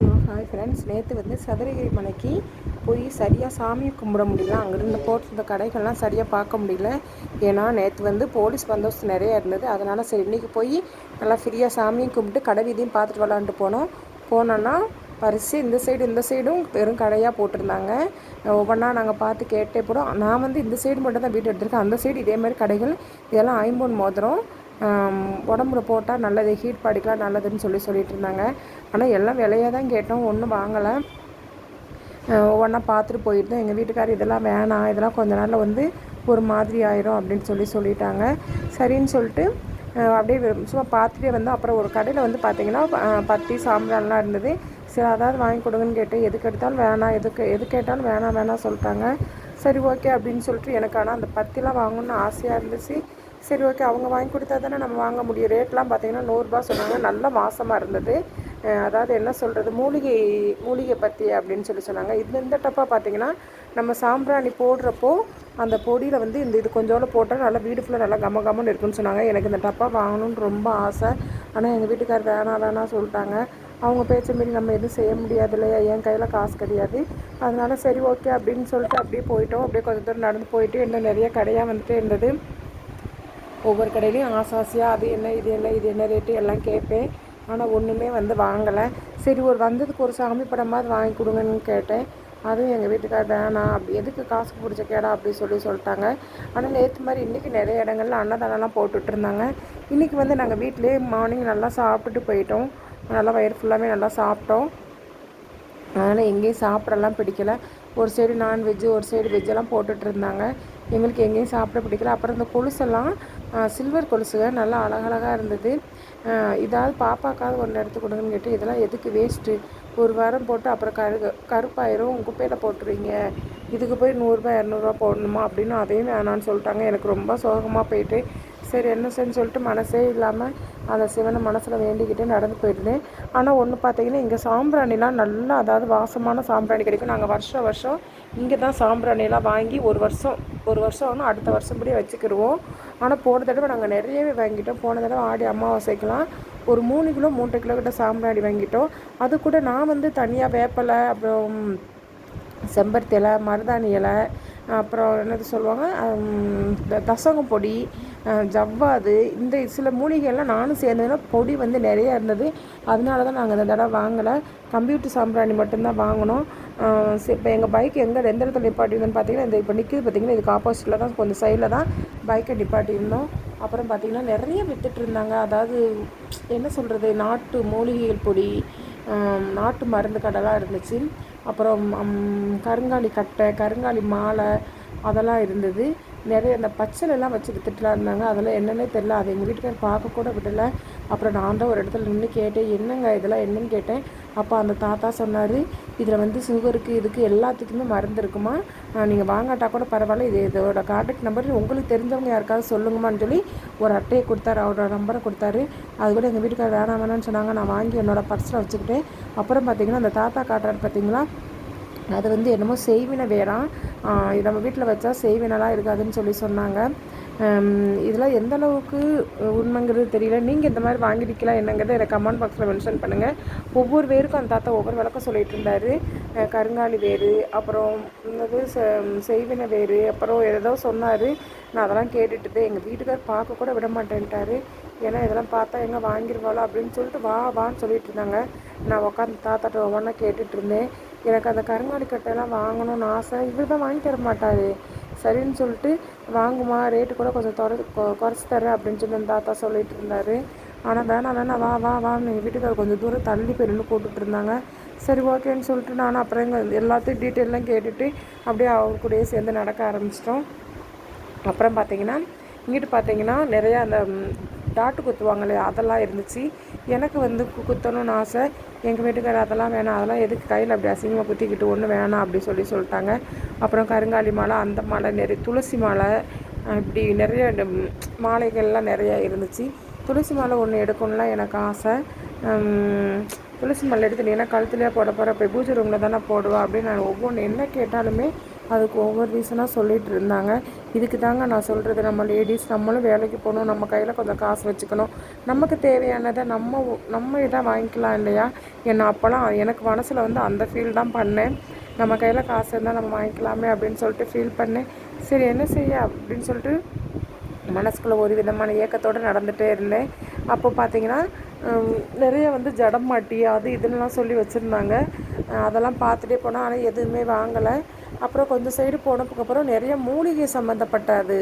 Hi friends நேற்று வந்து சதுரகிரி மலைக்கு போய் சரியாக சாமியை கும்பிட முடியல. அங்கேருந்து போட்டிருந்த கடைகள்லாம் சரியாக பார்க்க முடியல. ஏன்னா நேற்று வந்து போலீஸ் பந்தோபஸ்து நிறையா இருந்தது. அதனால் சரி இன்றைக்கி போய் நல்லா ஃப்ரீயாக சாமியும் கும்பிட்டு கடை வீதியும் பார்த்துட்டு விளாண்டு போனோம். போனோன்னா பரிசு இந்த சைடு இந்த சைடும் வெறும் கடையாக போட்டிருந்தாங்க. ஒவ்வொன்றா நாங்கள் பார்த்து கேட்டே போகிறோம் நான் வந்து இந்த சைடு மட்டும் தான் வீடு எடுத்திருக்கேன். அந்த சைடு இதே மாதிரி கடைகள். இதெல்லாம் ஐம்பொன் மோதிரம். உடம்புல போட்டால் நல்லது ஹீட் பாடிக்கலாம் நல்லதுன்னு சொல்லி சொல்லிட்டு இருந்தாங்க. ஆனால் எல்லாம் விலையாக தான் கேட்டோம் ஒன்றும் வாங்கலை. ஒவ்வொன்றா பார்த்துட்டு போயிருந்தோம். எங்கள் வீட்டுக்காரர் இதெல்லாம் வேணாம் இதெல்லாம் கொஞ்ச நாளில் வந்து ஒரு மாதிரி ஆயிரும் அப்படின்னு சொல்லி சொல்லிட்டாங்க. சரின்னு சொல்லிட்டு அப்படியே சும்மா பார்த்துட்டே வந்தோம். அப்புறம் ஒரு கடையில் வந்து பார்த்தீங்கன்னா பத்தி சாம்பிரான்லாம் இருந்தது. சரி அதாவது வாங்கி கொடுங்கன்னு கேட்டு எதுக்கு எடுத்தாலும் வேணாம் எதுக்கு எது கேட்டாலும் வேணாம் வேணாம் சொல்லிட்டாங்க. சரி ஓகே அப்படின்னு சொல்லிட்டு எனக்கு ஆனால் அந்த பத்திலாம் வாங்கணுன்னு ஆசையாக இருந்துச்சு. சரி ஓகே அவங்க வாங்கி கொடுத்தா தானே நம்ம வாங்க முடியும். ரேட்லாம் பார்த்தீங்கன்னா நூறுரூபா சொன்னாங்க. நல்ல மாசமாக இருந்தது. அதாவது என்ன சொல்கிறது மூலிகை மூலிகை பற்றி அப்படின்னு சொல்லி சொன்னாங்க. இது இந்த டப்பாக பார்த்தீங்கன்னா நம்ம சாம்பிராணி போடுறப்போ அந்த பொடியில் வந்து இந்த இது கொஞ்சோண்டு போட்டால் நல்லா வீடு ஃபுல்லாக நல்லா கம கமன்னு இருக்குன்னு சொன்னாங்க. எனக்கு இந்த டப்பா வாங்கணும்னு ரொம்ப ஆசை. ஆனால் எங்கள் வீட்டுக்கார் வேணாம் வேணாம் சொல்லிட்டாங்க. அவங்க பேச்ச மாரி நம்ம எதுவும் செய்ய முடியாது இல்லையா? என் கையில் காசு கிடையாது. அதனால சரி ஓகே அப்படின்னு சொல்லிட்டு அப்படியே போயிட்டோம். அப்படியே கொஞ்சம் தூரம் நடந்து போயிட்டு இன்னும் நிறைய கடையாக வந்துட்டு இருந்தது. ஒவ்வொரு கடையிலையும் ஆசை ஆசையாக அது என்ன இது என்ன இது என்ன ரேட்டு எல்லாம் கேட்பேன். ஆனால் ஒன்றுமே வந்து வாங்கலை. சரி ஒரு வந்ததுக்கு ஒரு சாமி படமாவது வாங்கி கொடுங்கன்னு கேட்டேன். அதுவும் எங்கள் வீட்டுக்கார் வேணாம் அப்படி எதுக்கு காசு பிடிச்ச கேடா? அப்படி சொல்லி சொல்லிட்டாங்க. ஆனால் நேற்று மாதிரி இன்றைக்கி நிறைய இடங்கள்ல அன்னதானம்லாம் போட்டுட்ருந்தாங்க இன்றைக்கி வந்து நாங்கள் வீட்டிலே மார்னிங் நல்லா சாப்பிட்டுட்டு போயிட்டோம். நல்லா வயிறு ஃபுல்லாகவே நல்லா சாப்பிட்டோம். அதனால் எங்கேயும் சாப்பிடலாம் பிடிக்கல. ஒரு சைடு நான்வெஜ்ஜு ஒரு சைடு வெஜ்ஜெல்லாம் போட்டுட்டு இருந்தாங்க. எங்களுக்கு எங்கேயும் சாப்பிட பிடிக்கல. அப்புறம் இந்த கொலுசெல்லாம் சில்வர் கொலுசுக நல்லா அழகழகாக இருந்தது. இதாவது பாப்பாக்காவது ஒன்று எடுத்து கொடுங்கன்னு கேட்டு இதெல்லாம் எதுக்கு வேஸ்ட்டு ஒரு வாரம் போட்டு அப்புறம் கரு கருப்பாயிரும் குப்பையில் போட்டுருவீங்க. இதுக்கு போய் நூறுரூபா இரநூறுவா போடணுமா? அப்படின்னு அதையும் வேணான்னு சொல்லிட்டாங்க. எனக்கு ரொம்ப சோகமாக போயிட்டு சரி என்ன செய்யன்னு சொல்லிட்டு மனசே இல்லாமல் அந்த சிவனை மனசில் வேண்டிக்கிட்டு நடந்து போயிருந்தேன் ஆனால் ஒன்று பார்த்தீங்கன்னா இங்கே சாம்பிராணிலாம் நல்லா அதாவது வாசமான சாம்பிராணி கிடைக்கும். நாங்கள் வருஷம் வருஷம் இங்கே தான் சாம்பிராணிலாம் வாங்கி ஒரு வருஷம் ஒரு வருஷம் ஆனால் அடுத்த வருஷம் படி வச்சுக்கிடுவோம் ஆனால் போன தடவை நாங்கள் நிறையவே வாங்கிட்டோம். போன தடவை ஆடி அமாவாசைக்கெலாம் ஒரு மூணு கிலோ மூன்றரை கிலோ கிட்ட சாம்பிராணி வாங்கிட்டோம். அது கூட நான் வந்து தனியாக வேப்பலை அப்புறம் செம்பருத்தி இலை மருதாணி இலை அப்புறம் என்னது சொல்லுவாங்க? தசங்கம் பொடி ஜவ்வாது இந்த சில மூலிகைலாம் நானும் சேர்ந்ததுன்னா பொடி வந்து நிறையா இருந்தது. அதனால தான் நாங்கள் இந்த தடவை வாங்கலை. கம்ப்யூட்டர் சாம்பிராணி மட்டும்தான் வாங்கினோம். இப்போ எங்கள் பைக் எங்கே எந்த இடத்துல நிப்பாட்டியிருந்தோன்னு பார்த்தீங்கன்னா இந்த இப்போ நிற்கிது பார்த்தீங்கன்னா இதுக்கு ஆப்போசிட்டில் தான் கொஞ்சம் சைடில் தான் பைக்கை நிப்பாட்டியிருந்தோம். அப்புறம் பார்த்திங்கன்னா நிறைய விற்றுட்டு இருந்தாங்க. அதாவது என்ன சொல்கிறது நாட்டு மூலிகைகள் பொடி நாட்டு மருந்து கடைலாம் இருந்துச்சு. அப்புறம் கருங்காலி கட்டை கருங்காலி மாலை அதெல்லாம் இருந்தது. நிறைய அந்த பச்சலெல்லாம் வச்சு வித்துட்டுலாம் இருந்தாங்க. அதெல்லாம் என்னென்னே தெரில அதை எங்கள் வீட்டுக்காரர் பார்க்க கூட விடலை. அப்புறம் நான் தான் ஒரு இடத்துல நின்று கேட்டேன். என்னங்க இதெல்லாம் என்னன்னு கேட்டேன். அப்போ அந்த தாத்தா சொன்னார் இதில் வந்து சுகருக்கு இதுக்கு எல்லாத்துக்குமே மருந்து இருக்குமா? நீங்கள் வாங்காட்டா கூட பரவாயில்ல. இது இதோட கான்டாக்ட் நம்பர் உங்களுக்கு தெரிஞ்சவங்க யாருக்காவது சொல்லுங்கம்மான்னு சொல்லி ஒரு அட்டையை கொடுத்தாரு. அவரோட நம்பரை கொடுத்தாரு. அது கூட எங்கள் வீட்டுக்கார் வேணாம் வேணாம்னு சொன்னாங்க. நான் வாங்கி என்னோடய பர்ஸில் வச்சுக்கிட்டேன். அப்புறம் பார்த்தீங்கன்னா அந்த தாத்தா காட்டுறாரு பார்த்தீங்களா அது வந்து என்னமோ செய்வினை வேறாம் நம்ம வீட்டில் வச்சா செய்வினலாம் இருக்காதுன்னு சொல்லி சொன்னாங்க. இதெல்லாம் எந்த அளவுக்கு உண்மைங்கிறது தெரியல. நீங்கள் இந்த மாதிரி வாங்கிருக்கலாம் என்னங்கிறத எனக்கு கமெண்ட் பாக்ஸில் மென்ஷன் பண்ணுங்கள் ஒவ்வொரு வேருக்கும் அந்த தாத்தா ஒவ்வொரு விளக்கம் சொல்லிட்டு இருந்தார். கருங்காலி வேறு அப்புறம் என்னது செய்வின வேறு அப்புறம் ஏதோ சொன்னார். நான் அதெல்லாம் கேட்டுட்டு எங்கள் வீட்டுக்கார் பார்க்க கூட விட மாட்டேன்ட்டார். ஏன்னா இதெல்லாம் பார்த்தா எங்கே வாங்கிருவாளோ அப்படின்னு சொல்லிட்டு வா வான்னு சொல்லிட்டு இருந்தாங்க. நான் உட்காந்து தாத்தாட்ட ஒவ்வொன்றா கேட்டுட்டு இருந்தேன். எனக்கு அந்த கருங்காலி கட்டையெல்லாம் வாங்கணும்னு ஆசை. இவர் தான் வாங்கி தர மாட்டார். சரின்னு சொல்லிட்டு வாங்குமா ரேட்டு கூட கொஞ்சம் குறை குறைச்சி தரேன் அப்படின்னு சொல்லி அந்த தாத்தா சொல்லிட்டு இருந்தார். ஆனால் வேணாம் வேணாம் வா வா வான்னு எங்கள் வீட்டுக்கார் கொஞ்சம் தூரம் தள்ளி போயிருந்து கூப்பிட்டு இருந்தாங்க. சரி ஓகேன்னு சொல்லிட்டு நானும் அப்புறம் எங்கள் எல்லாத்தையும் டீட்டெயிலாம் கேட்டுட்டு அப்படியே அவர் கூடயே சேர்ந்து நடக்க ஆரம்பிச்சிட்டோம். அப்புறம் பார்த்தீங்கன்னா இங்கிட்டு பார்த்தீங்கன்னா நிறையா அந்த டாட்டு குத்துவாங்களே அதெல்லாம் இருந்துச்சு. எனக்கு வந்து குத்தணும்னு ஆசை. எங்கள் வீட்டுக்காரர் அதெல்லாம் வேணாம் அதெல்லாம் எதுக்கு கையில் அப்படி அசிங்கமாக குத்திக்கிட்டு ஒன்று வேணாம் அப்படி சொல்லி சொல்லிட்டாங்க. அப்புறம் கருங்காலி மாலை அந்த மாலை நிறைய துளசி மாலை இப்படி நிறைய மாலைகள்லாம் நிறையா இருந்துச்சு. துளசி மாலை ஒன்று எடுக்கணும்லாம் எனக்கு ஆசை. துளசி மாலை எடுத்து நீ கழுத்துலேயே போட போகிற இப்போ பூஜை ரூமில் தானே போடுவா அப்படின்னு நான் ஒவ்வொன்று என்ன கேட்டாலுமே அதுக்கு ஒவ்வொரு ரீசனாக சொல்லிகிட்டு இருந்தாங்க. இதுக்கு தாங்க நான் சொல்கிறது நம்ம லேடிஸ் நம்மளும் வேலைக்கு போகணும். நம்ம கையில் கொஞ்சம் காசு வச்சுக்கணும். நமக்கு தேவையானதை நம்ம நம்ம இதாக வாங்கிக்கலாம் இல்லையா? என்ன அப்போல்லாம் எனக்கு மனசில் வந்து அந்த ஃபீல் தான் பண்ணேன். நம்ம கையில் காசு இருந்தால் நம்ம வாங்கிக்கலாமே அப்படின்னு சொல்லிட்டு ஃபீல் பண்ணேன். சரி என்ன செய்ய அப்படின்னு சொல்லிட்டு மனசுக்குள்ளே ஒரு விதமான ஏக்கத்தோடு நடந்துகிட்டே இருந்தேன். அப்போ பார்த்தீங்கன்னா நிறைய வந்து ஜடம் மாட்டி அது இதுன்னெலாம் சொல்லி வச்சுருந்தாங்க. அதெல்லாம் பார்த்துட்டே போனால் ஆனால் எதுவுமே வாங்கலை. அப்புறம் கொஞ்சம் சைடு போனதுக்கப்புறம் நிறைய மூலிகை சம்மந்தப்பட்ட அது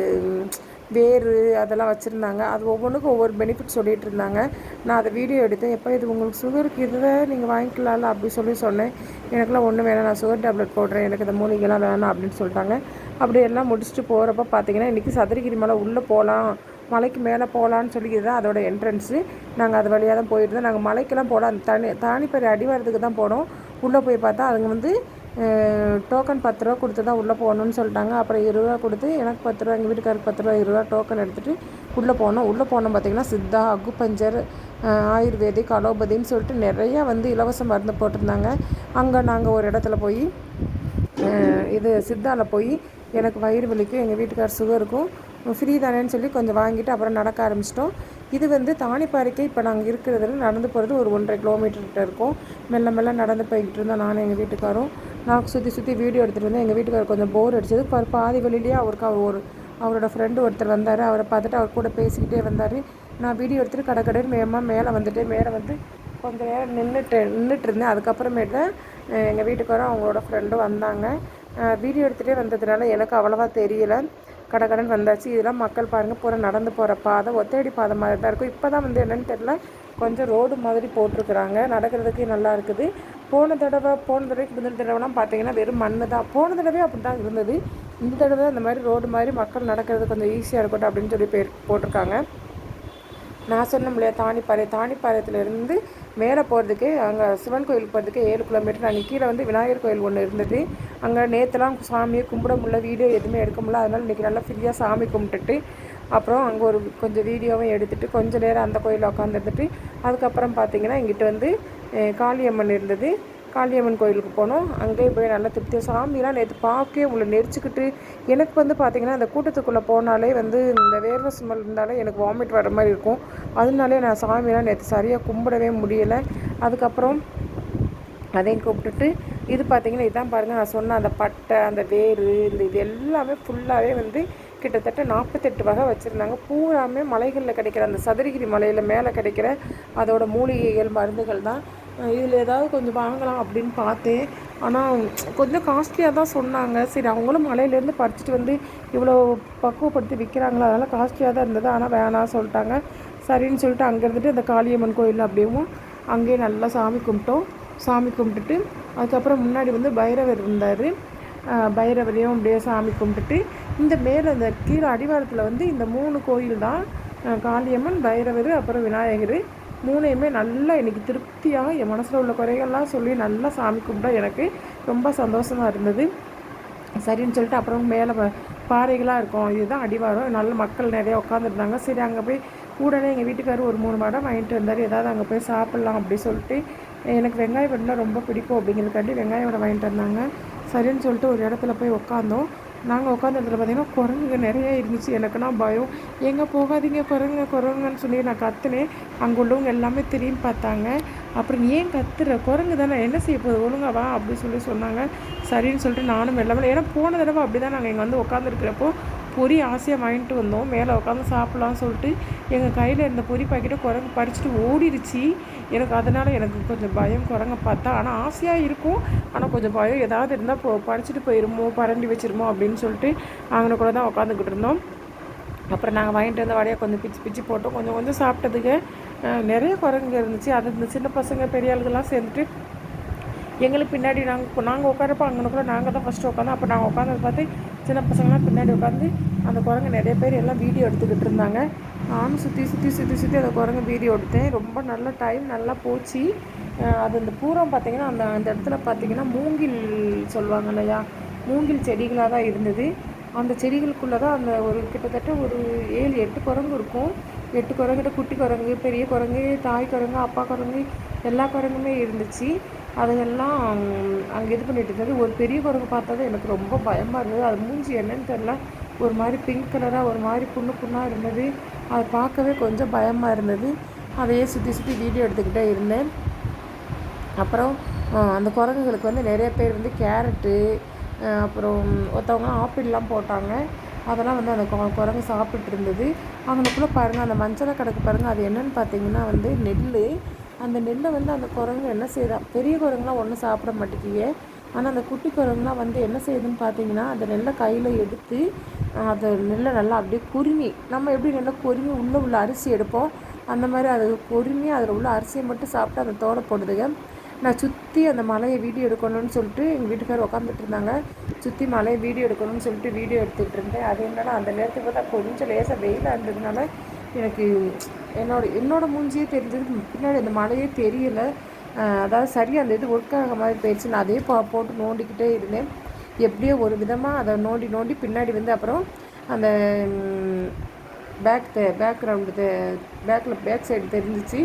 வேறு அதெல்லாம் வச்சுருந்தாங்க. அது ஒவ்வொன்றுக்கும் ஒவ்வொரு பெனிஃபிட் சொல்லிகிட்டு இருந்தாங்க. நான் அதை வீடியோ எடுத்தேன். எப்போ இது உங்களுக்கு சுகருக்கு இதை நீங்கள் வாங்கிக்கலாம்ல அப்படி சொல்லி சொன்னேன். எனக்குலாம் ஒன்றும் வேணாம். நான் சுகர் டேப்லெட் போடுறேன். எனக்கு இந்த மூலிகைலாம் வேணாம் அப்படின்னு சொல்லிட்டாங்க. அப்படியெல்லாம் முடிச்சுட்டு போகிறப்ப பார்த்தீங்கன்னா இன்றைக்கி சதுரகிரி மலை உள்ளே போகலாம் மலைக்கு மேலே போகலான்னு சொல்லிக்கிறது தான் அதோட என்ட்ரன்ஸு நாங்கள் அது வழியாக தான் போயிருந்தோம். நாங்கள் மலைக்கெல்லாம் போகலாம் அந்த தனி தானிப்பறி அடிவாரத்துக்கு தான் போனோம். உள்ளே போய் பார்த்தா அதுங்க வந்து டோக்கன் பத்து ரூபா கொடுத்து தான் உள்ளே போகணுன்னு சொல்லிட்டாங்க. அப்புறம் இருபது ரூபா கொடுத்து எனக்கு பத்து ரூபா எங்கள் வீட்டுக்காருக்கு பத்து ரூபா இருபது ரூபா டோக்கன் எடுத்துகிட்டு உள்ளே போனோம். உள்ளே போனோம் பார்த்திங்கன்னா சித்தா அக்குப்பஞ்சர் ஆயுர்வேதிக் அலோபதின்னு சொல்லிட்டு நிறையா வந்து இலவச மருந்து போட்டிருந்தாங்க. அங்கே நாங்கள் ஒரு இடத்துல போய் இது சித்தாவில் போய் எனக்கு வயிறு வலிக்கும் எங்கள் வீட்டுக்கார் சுகருக்கும் ஃப்ரீ தானேன்னு சொல்லி கொஞ்சம் வாங்கிட்டு அப்புறம் நடக்க ஆரம்பிச்சிட்டோம். இது வந்து தானிப்பாறைக்கு இப்போ நாங்கள் இருக்கிறதுல நடந்து போகிறது ஒரு ஒன்றரை கிலோமீட்டர்கிட்ட இருக்கும். மெல்ல மெல்ல நடந்து போய்கிட்டு இருந்தோம். நானும் எங்கள் வீட்டுக்காரும். நான் சுற்றி சுற்றி வீடியோ எடுத்துகிட்டு இருந்தேன் எங்கள் வீட்டுக்காரர் கொஞ்சம் போர் அடிச்சது. பாதி வழியிலேயே அவருக்கு அவர் ஒரு அவரோட ஃப்ரெண்டு ஒருத்தர் வந்தார். அவரை பார்த்துட்டு அவர் கூட பேசிக்கிட்டே வந்தார். நான் வீடியோ எடுத்துகிட்டு கடை கடைன்னு வேகமாக மேலே வந்துட்டு மேலே வந்து கொஞ்சம் நேரம் நின்றுட்டு நின்றுட்டு இருந்தேன். அதுக்கப்புறமேட்டு எங்கள் வீட்டுக்காரும் அவங்களோட ஃப்ரெண்டும் வந்தாங்க. வீடியோ எடுத்துகிட்டே வந்ததுனால எனக்கு அவ்வளோவா தெரியலை. கடகடன் வந்தாச்சு. இதெல்லாம் மக்கள் பாருங்கள் பூரா நடந்து போகிற பாதை ஒத்தடி பாதை மாதிரி தான் இருக்கும். இப்போ தான் வந்து என்னென்னு தெரில கொஞ்சம் ரோடு மாதிரி போட்டிருக்குறாங்க. நடக்கிறதுக்கு நல்லா இருக்குது. போன தடவை போன தடவைக்கு முந்தின தடவைலாம் பார்த்தீங்கன்னா வெறும் மண் தான். போன தடவை அப்படி தான் இருந்தது. இந்த தடவை அந்த மாதிரி ரோடு மாதிரி மக்கள் நடக்கிறது கொஞ்சம் ஈஸியாக இருக்கட்டும் அப்படின்னு சொல்லி பேர் போட்டிருக்காங்க. நான் சொன்ன முடியாது தாணிப்பாறை தானிப்பாளையத்துலேருந்து மேலே போகிறதுக்கு அங்கே சிவன் கோயிலுக்கு போகிறதுக்கு ஏழு கிலோமீட்டர் அங்கே கீழே வந்து விநாயகர் கோயில் ஒன்று இருந்தது. அங்கே நேற்றுலாம் சாமியை கும்பிட முடியல வீடியோ எதுவுமே எடுக்க முடியல. அதனால் இன்றைக்கி நல்லா ஃப்ரீயாக சாமி கும்பிட்டுட்டு அப்புறம் அங்கே ஒரு கொஞ்சம் வீடியோவும் எடுத்துகிட்டு கொஞ்சம் நேரம் அந்த கோயிலில் உட்காந்துருந்துட்டு அதுக்கப்புறம் பார்த்திங்கன்னா எங்கிட்ட வந்து காளியம்மன் இருந்தது. காளியம்மன் கோயிலுக்கு போனோம். அங்கேயே போய் நல்லா திருப்தியாக சாமியெலாம் நேற்று பார்க்கவே உங்களை நெரிச்சிக்கிட்டு எனக்கு வந்து பார்த்திங்கன்னா அந்த கூட்டத்துக்குள்ளே போனாலே வந்து இந்த வேர்வை சுமல் இருந்தாலே எனக்கு வாமிட் வர மாதிரி இருக்கும். அதனாலே நான் சாமியெலாம் நேற்று சரியாக கும்பிடவே முடியலை. அதுக்கப்புறம் அதையும் கூப்பிட்டுட்டு இது பார்த்திங்கன்னா இதான் பாருங்கள் நான் சொன்ன அந்த பட்டை அந்த வேறு இந்த இது எல்லாமே ஃபுல்லாகவே வந்து கிட்டத்தட்ட நாற்பத்தெட்டு வகை வச்சுருந்தாங்க. பூராமே மலைகளில் கிடைக்கிற அந்த சதுரகிரி மலையில் மேலே கிடைக்கிற அதோட மூலிகைகள் மருந்துகள் தான். இதில் ஏதாவது கொஞ்சம் வாங்கலாம் அப்படின்னு பார்த்தேன். ஆனால் கொஞ்சம் காஸ்ட்லியாக தான் சொன்னாங்க. சரி அவங்களும் மலையிலேருந்து பறிச்சுட்டு வந்து இவ்வளோ பக்குவப்படுத்தி விற்கிறாங்களா அதனால் காஸ்ட்லியாக தான் இருந்தது. ஆனால் வேணாம் சொல்லிட்டாங்க. சரின்னு சொல்லிட்டு அங்கே இருந்துட்டு இந்த காளியம்மன் கோயில் அப்படியும் அங்கேயே நல்லா சாமி கும்பிட்டோம். சாமி கும்பிட்டுட்டு அதுக்கப்புறம் முன்னாடி வந்து பைரவர் இருந்தார். பைரவரையும் அப்படியே சாமி கும்பிட்டுட்டு இந்த மேலே இந்த கீழே அடிவாரத்தில் வந்து இந்த மூணு கோயில் தான் காளியம்மன் பைரவர் அப்புறம் விநாயகர். மூணையுமே நல்லா எனக்கு திருப்தியாக என் மனசில் உள்ள குறைகள்லாம் சொல்லி நல்லா சாமி கும்பிட்டா எனக்கு ரொம்ப சந்தோஷமாக இருந்தது. சரின்னு சொல்லிட்டு அப்புறம் மேலே பாறைகளாக இருக்கும். இதுதான் அடிவாரம். நல்ல மக்கள் நிறையா உட்காந்துருந்தாங்க சரி அங்கே போய் உடனே எங்கள் வீட்டுக்காரர் ஒரு மூணு மாடம் வாங்கிட்டு வந்தார். ஏதாவது அங்கே போய் சாப்பிட்லாம் அப்படி சொல்லிட்டு எனக்கு வெங்காய வடைனா ரொம்ப பிடிக்கும் அப்படிங்கிறதுக்காண்டி வெங்காய வடை வாங்கிட்டு வந்தாங்க. சரின்னு சொல்லிட்டு ஒரு இடத்துல போய் உட்காந்தோம் நாங்கள் உட்காந்த இடத்துல பார்த்தீங்கன்னா குரங்குங்க நிறைய இருந்துச்சு. எனக்குன்னா பயம். எங்கே போகாதீங்க குரங்குங்க குரங்குன்னு சொல்லி நான் கத்துனேன். அங்கே உள்ளவங்க எல்லாமே திரும்பி பார்த்தாங்க. அப்புறம் ஏன் கத்துற? குரங்கு தானே. என்ன செய்ய போகுது? ஒழுங்காவா அப்படின்னு சொல்லி சொன்னாங்க. சரின்னு சொல்லிட்டு நானும் எல்லாமே ஏன்னா போன தடவை அப்படி தான் நாங்கள் இங்கே வந்து உட்காந்துருக்கிறப்போ பொரி ஆசையாக வாங்கிட்டு வந்தோம். மேலே உட்காந்து சாப்பிட்லான்னு சொல்லிட்டு எங்கள் கையில் இருந்த பொரி பாக்கெட்டை குரங்கு பறிச்சுட்டு ஓடிடுச்சு எனக்கு அதனால் எனக்கு கொஞ்சம் பயம் குரங்க பார்த்தா. ஆனால் ஆசையாக இருக்கும். ஆனால் கொஞ்சம் பயம் ஏதாவது இருந்தால் போ பறிச்சுட்டு போயிருமோ பரண்டி வச்சிருமோ அப்படின்னு சொல்லிட்டு அங்கே கூட தான் உட்காந்துக்கிட்டு இருந்தோம். அப்புறம் நாங்கள் வாங்கிட்டு வந்த வடையை கொஞ்சம் பிச்சு பிச்சு போட்டோம். கொஞ்சம் கொஞ்சம் சாப்பிட்டதுக்கு நிறைய குரங்கு இருந்துச்சு. அது இந்த சின்ன பசங்க பெரிய ஆளுகள்லாம் சேர்ந்துட்டு எங்களுக்கு பின்னாடி நாங்கள் நாங்கள் உட்காரப்போ அங்கே கூட நாங்கள் தான் ஃபஸ்ட்டு உட்காந்தோம் அப்போ நாங்கள் உட்காந்து பார்த்து சின்ன பசங்களாம் பின்னாடி உட்காந்து அந்த குரங்கு நிறைய பேர் எல்லாம் வீடியோ எடுத்துக்கிட்டு இருந்தாங்க. நானும் சுற்றி சுற்றி சுற்றி சுற்றி அந்த குரங்கு வீடியோ எடுத்தேன். ரொம்ப நல்ல டைம் நல்லா போச்சு. அது அந்த பூரம் பார்த்திங்கன்னா அந்த அந்த இடத்துல பார்த்திங்கன்னா மூங்கில் சொல்லுவாங்க இல்லையா? மூங்கில் செடிகளாக தான் இருந்தது. அந்த செடிகளுக்குள்ளே தான் அந்த ஒரு கிட்டத்தட்ட ஒரு ஏழு எட்டு குரங்கு இருக்கும். எட்டு குரங்கிட்ட குட்டி குரங்கு பெரிய குரங்கு தாய் குரங்கு அப்பா குரங்கு எல்லா குரங்குமே இருந்துச்சு. அதையெல்லாம் அங்கே இது பண்ணிட்டு இருந்தது. ஒரு பெரிய குரங்கு பார்த்தது எனக்கு ரொம்ப பயமாக இருந்தது. அது மூஞ்சி என்னன்னு தெரில ஒரு மாதிரி பிங்க் கலராக ஒரு மாதிரி புண்ணு புண்ணாக இருந்தது. அதை பார்க்கவே கொஞ்சம் பயமாக இருந்தது. அதையே சுற்றி சுற்றி வீடியோ எடுத்துக்கிட்டே இருந்தேன். அப்புறம் அந்த குரங்குகளுக்கு வந்து நிறைய பேர் வந்து கேரட்டு அப்புறம் ஒருத்தவங்கலாம் ஆப்பிள்லாம் போட்டாங்க. அதெல்லாம் வந்து அந்த குரங்கு சாப்பிட்டு இருந்தது. அவங்களுக்குள்ளே பாருங்கள் அந்த மஞ்சளை கிடக்கு பாருங்கள் அது என்னென்னு பார்த்தீங்கன்னா வந்து நெல் அந்த நெல்லை வந்து அந்த குரங்கு என்ன செய்யுதான் பெரிய குரங்குலாம் ஒன்றும் சாப்பிட மாட்டேங்கியே ஆனால் அந்த குட்டி குரங்குலாம் வந்து என்ன செய்யுதுன்னு பார்த்தீங்கன்னா அந்த நெல்லை கையில் எடுத்து அந்த நெல்லை நல்லா அப்படியே குருமி நம்ம எப்படி நல்லா குருமி உள்ளே உள்ள அரிசி எடுப்போம்? அந்த மாதிரி அது பொறுமி அதில் உள்ள அரிசியை மட்டும் சாப்பிட்டு அந்த தோலை போடுதுங்க நான் சுற்றி அந்த மலையை வீடியோ எடுக்கணும்னு சொல்லிட்டு எங்கள் வீட்டுக்கார் உட்காந்துட்டு இருந்தாங்க. சுற்றி மலையை வீடியோ எடுக்கணும்னு சொல்லிட்டு வீடியோ எடுத்துகிட்டு இருந்தேன். அது என்னன்னா அந்த நேரத்துக்கு பார்த்தா கொஞ்சம் லேசாக வெயிலாக இருந்ததுனால எனக்கு என்னோட என்னோடய மூஞ்சியே தெரிஞ்சது பின்னாடி அந்த மலையே தெரியல. அதாவது சரியாக அந்த இது ஒர்க் ஆக மாதிரி போயிடுச்சு. நான் அதே போ போட்டு நோண்டிக்கிட்டே இருந்தேன். எப்படியோ ஒரு விதமாக அதை நோண்டி நோண்டி பின்னாடி வந்து அப்புறம் அந்த பேக் பேக்ரவுண்டு பேக்கில் பேக் சைடு தெரிஞ்சிச்சு.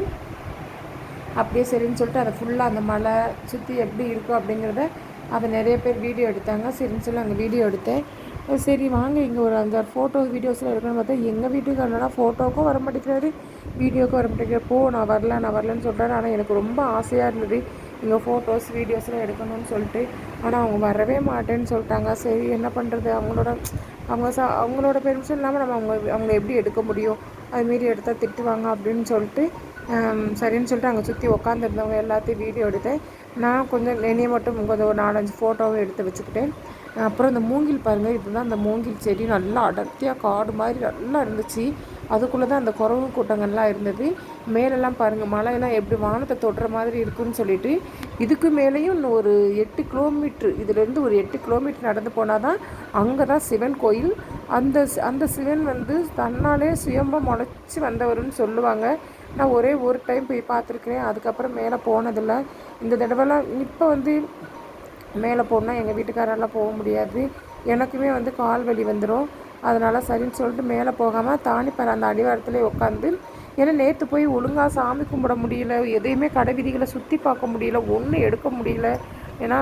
அப்படியே சரின்னு சொல்லிட்டு அதை ஃபுல்லாக அந்த மலை சுற்றி எப்படி இருக்கும் அப்படிங்கிறத அதை நிறைய பேர் வீடியோ எடுத்தாங்க. சரின்னு சொல்லி அங்கே வீடியோ எடுத்தேன். சரி வாங்க. இங்கே ஒரு அஞ்சாறு ஃபோட்டோ வீடியோஸ்லாம் எடுக்கணும்னு பார்த்தா எங்கள் வீட்டுக்கு அண்ணனா ஃபோட்டோக்கும் வர மாட்டேங்கிறாரு வீடியோக்கும் வர மாட்டேங்கிறார். போ நான் வரல நான் வரலன்னு சொல்கிறாரு ஆனால் எனக்கு ரொம்ப ஆசையாக இருந்தது இங்கே ஃபோட்டோஸ் வீடியோஸ்லாம் எடுக்கணும்னு சொல்லிட்டு. ஆனால் அவங்க வரவே மாட்டேன்னு சொல்லிட்டாங்க. சரி என்ன பண்ணுறது அவங்களோட அவங்க ச அவங்களோட பெர்மிஷன் இல்லாமல் நம்ம அவங்க அவங்கள எப்படி எடுக்க முடியும்? அதுமாரி எடுத்தால் திட்டுவாங்க அப்படின்னு சொல்லிட்டு சரின்னு சொல்லிட்டு அங்கே சுற்றி உட்காந்துருந்தவங்க எல்லாத்தையும் வீடியோ எடுத்தேன். நான் கொஞ்சம் என்னையை மட்டும் கொஞ்சம் ஒரு நாலஞ்சு ஃபோட்டோவும் எடுத்து வச்சுக்கிட்டேன். அப்புறம் இந்த மூங்கில் பாருங்கள் இதுதான் அந்த மூங்கில் செடி நல்லா அடர்த்தியாக காடு மாதிரி நல்லா இருந்துச்சு. அதுக்குள்ளே தான் அந்த குறவு கூட்டங்கள்லாம் இருந்தது. மேலெல்லாம் பாருங்கள் மலையெல்லாம் எப்படி வானத்தை தொடுற மாதிரி இருக்குன்னு சொல்லிட்டு இதுக்கு மேலேயும் இன்னும் ஒரு எட்டு கிலோமீட்ரு இதுலேருந்து ஒரு எட்டு கிலோமீட்டர் நடந்து போனால் தான் அங்கே தான் சிவன் கோயில். அந்த அந்த சிவன் வந்து தன்னாலே சுயம்பம் முளைச்சி வந்தவர்னு சொல்லுவாங்க. நான் ஒரே ஒரு டைம் போய் பார்த்துருக்குறேன். அதுக்கப்புறம் மேலே போனதில்லை. இந்த தடவைலாம் இப்போ வந்து மேலே போனால் எங்கள் வீட்டுக்காரெல்லாம் போக முடியாது. எனக்குமே வந்து கால் வலி வந்துடும் அதனால் சரின்னு சொல்லிட்டு மேலே போகாமல் தானிப்பார் அந்த அடிவாரத்துலேயே உட்காந்து ஏன்னா நேற்று போய் ஒழுங்காக சாமி கும்பிட முடியல எதையுமே கடை விதிகளை சுற்றி பார்க்க முடியல ஒன்றும் எடுக்க முடியல. ஏன்னா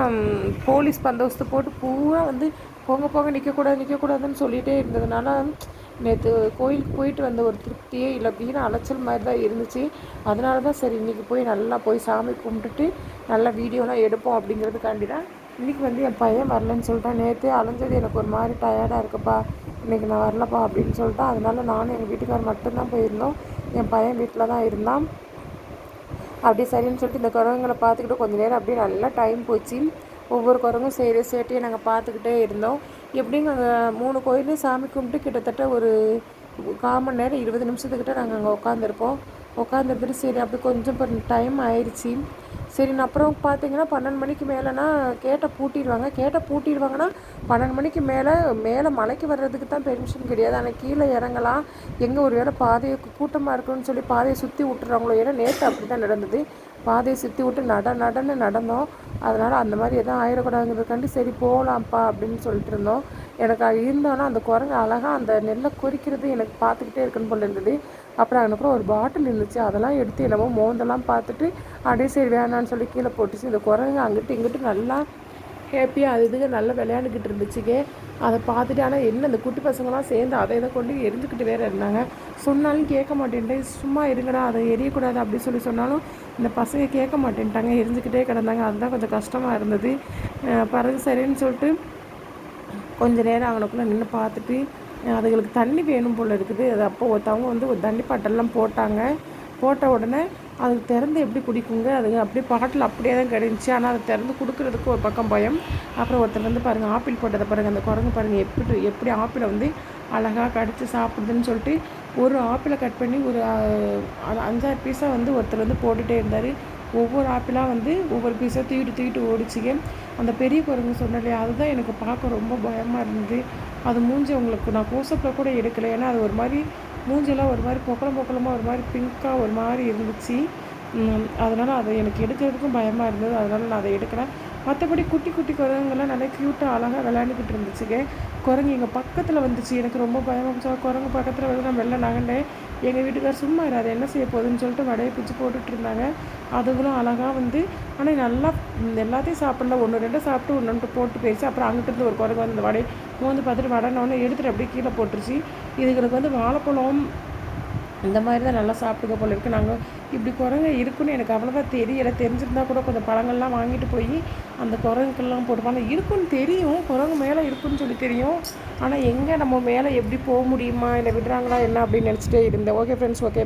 போலீஸ் பந்தோஸ்து போட்டு பூரா வந்து போங்க போங்க நிற்கக்கூடாது நிற்கக்கூடாதுன்னு சொல்லிகிட்டே இருந்ததுனால நேற்று கோயிலுக்கு போயிட்டு வந்த ஒரு திருப்தியே இல்லை அப்படின்னு அலைச்சல் மாதிரி தான் இருந்துச்சு. அதனால தான் சரி இன்றைக்கி போய் நல்லா போய் சாமி கும்பிட்டுட்டு நல்லா வீடியோலாம் எடுப்போம் அப்படிங்கிறதுக்காண்டி தான் இன்றைக்கி வந்து என் பையன் வரலன்னு சொல்லிட்டான். நேற்றே அலைஞ்சது எனக்கு ஒரு மாதிரி டயர்டாக இருக்குப்பா. இன்றைக்கி நான் வரலப்பா அப்படின்னு சொல்லிட்டேன். அதனால நானும் எங்கள் வீட்டுக்கார் மட்டும்தான் போயிருந்தோம். என் பையன் வீட்டில் தான் இருந்தான். அப்படியே சரின்னு சொல்லிட்டு இந்த குரங்குகளை பார்த்துக்கிட்டு கொஞ்சம் நேரம் அப்படியே நல்லா டைம் போச்சு. ஒவ்வொரு குரங்கும் செய்கிற சேட்டையை நாங்கள் பார்த்துக்கிட்டே இருந்தோம். எப்படிங்க அங்கே மூணு கோயிலையும் சாமி கும்பிட்டு கிட்டத்தட்ட ஒரு கால் மணி நேரம் இருபது நிமிஷத்துக்கிட்ட நாங்கள் அங்கே உட்காந்துருப்போம் உட்காந்துருந்துட்டு சரி அப்படி கொஞ்சம் டைம் ஆயிடுச்சு சரி நான் அப்புறம் பார்த்தீங்கன்னா பன்னெண்டு மணிக்கு மேலேனா கேட்டை பூட்டிடுவாங்க. கேட்டை பூட்டிடுவாங்கன்னா பன்னெண்டு மணிக்கு மேலே மேலே மலைக்கு வர்றதுக்கு தான் பெர்மிஷன் கிடையாது. ஆனால் கீழே இறங்கலாம். எங்கே ஒரு வேளை பாதையை கூட்டமாக இருக்குன்னு சொல்லி பாதையை சுற்றி விட்டுறாங்களோ ஏன்னா நேற்று அப்படி தான் நடந்தது. பாதையை சுற்றி விட்டு நட நடன்னு நடந்தோம். அதனால் அந்த மாதிரி எதுவும் ஆயிடக்கூடாதுங்கிறதுக்காண்டி சரி போகலாம்ப்பா அப்படின்னு சொல்லிட்டு இருந்தோம். எனக்கு இருந்தோன்னா அந்த குரங்கு அழகாக அந்த நெல்லை குறிக்கிறது எனக்கு பார்த்துக்கிட்டே இருக்குன்னு போல இருந்தது. அப்புறம் அதுக்கப்புறம் ஒரு பாட்டில் இருந்துச்சு. அதெல்லாம் எடுத்து என்னமோ மோந்தெல்லாம் பார்த்துட்டு அப்படியே சரி வேணான்னு சொல்லி கீழே போட்டுச்சு. இந்த குரங்கு அங்கிட்டு இங்கிட்டு நல்லா ஹேப்பியாக அது இதுக்கு நல்லா விளையாண்டுக்கிட்டு இருந்துச்சுக்கே அதை பார்த்துட்டு ஆனால் என்ன இந்த குட்டி பசங்களாம் சேர்ந்து அதை இதை கொண்டு எரிஞ்சுக்கிட்டு வேறு இருந்தாங்க. சொன்னாலும் கேட்க மாட்டேன்ட்டு சும்மா இருங்கடா அதை எரியக்கூடாது அப்படின்னு சொல்லி சொன்னாலும் இந்த பசங்க கேட்க மாட்டேன்ட்டாங்க. எரிஞ்சுக்கிட்டே கிடந்தாங்க. அதுதான் கொஞ்சம் கஷ்டமாக இருந்தது. பிறகு சரின்னு சொல்லிட்டு கொஞ்சம் நேரம் அவனுக்குள்ளே நின்று பார்த்துட்டு அதுங்களுக்கு தண்ணி வேணும் போல் இருக்குது. அது அப்போ ஒருத்தவங்க வந்து ஒரு தண்ணி பாட்டெல்லாம் போட்டாங்க. போட்ட உடனே அது திறந்து எப்படி குடிக்குங்க? அது அப்படியே பாட்டில் அப்படியே தான் கிடந்துச்சு. ஆனால் அதை திறந்து கொடுக்குறதுக்கு ஒரு பக்கம் பயம். அப்புறம் ஒருத்தர் வந்து பாருங்கள் ஆப்பிள் போட்டதை பாருங்கள் அந்த குரங்கு பாருங்கள் எப்படி எப்படி ஆப்பிளை வந்து அழகாக கடித்து சாப்பிடுதுன்னு சொல்லிட்டு ஒரு ஆப்பிளை கட் பண்ணி ஒரு அஞ்சாறு பீஸாக வந்து ஒருத்தர் வந்து போட்டுகிட்டே இருந்தார். ஒவ்வொரு ஆப்பிளாக வந்து ஒவ்வொரு பீஸாக தூக்கிட்டு தூக்கிட்டு ஓடிச்சிங்க. அந்த பெரிய குரங்கு சொன்னாலே அதுதான் எனக்கு பார்க்க ரொம்ப பயமாக இருந்தது. அது மூஞ்சி உங்களுக்கு நான் கோசப்பில் கூட எடுக்கலை. ஏன்னா அது ஒரு மாதிரி மூஞ்செல்லாம் ஒரு மாதிரி பொக்கலம் பொக்கலமாக ஒரு மாதிரி பிங்க்காக ஒரு மாதிரி இருந்துச்சு. அதனால் அதை எனக்கு எடுக்கிறதுக்கும் பயமாக இருந்தது. அதனால் நான் அதை எடுக்கிறேன். மற்றபடி குட்டி குட்டி குரங்குங்கெல்லாம் நல்லா க்யூட்டாக அழகாக விளையாண்டுக்கிட்டு இருந்துச்சுங்க. குரங்கு எங்கள் பக்கத்தில் வந்துச்சு. எனக்கு ரொம்ப பயமாக குரங்கு பக்கத்தில் வந்து நான் வெளில நகண்டேன் எங்கள் வீட்டுக்கார் சும்மா இராது என்ன செய்ய போகுதுன்னு சொல்லிட்டு வடையை பிச்சு போட்டுட்டு இருந்தாங்க. அதுகளும் அழகாக வந்து ஆனால் நல்லா எல்லாத்தையும் சாப்பிடல ஒன்று ரெண்டு சாப்பிட்டு ஒன்று ரெண்டு போட்டு போயிடுச்சு அப்புறம் அங்கிட்டு இருந்து ஒரு குரங்கு வந்து வடை மோந்து பார்த்துட்டு வடனோடனே எடுத்துகிட்டு அப்படியே கீழே போட்டுருச்சு. இதுகளுக்கு வந்து வாழைப்பழம் இந்த மாதிரி தான் நல்லா சாப்பிட்டுக்க போல இருக்குது நாங்கள் இப்படி குரங்கு இருக்குன்னு எனக்கு அவ்வளோவா தெரியலை. தெரிஞ்சிருந்தா கூட கொஞ்சம் பழங்கள்லாம் வாங்கிட்டு போய் அந்த குரங்குக்கெல்லாம் போட்டுப்பாங்க. இருக்குன்னு தெரியும். குரங்கு மேலே இருக்குன்னு சொல்லி தெரியும். ஆனால் எங்கே நம்ம மேலே எப்படி போக முடியுமா? இல்லை விடுறாங்களா? என்ன அப்படின்னு நினச்சிட்டே இருந்தேன். Okay friends okay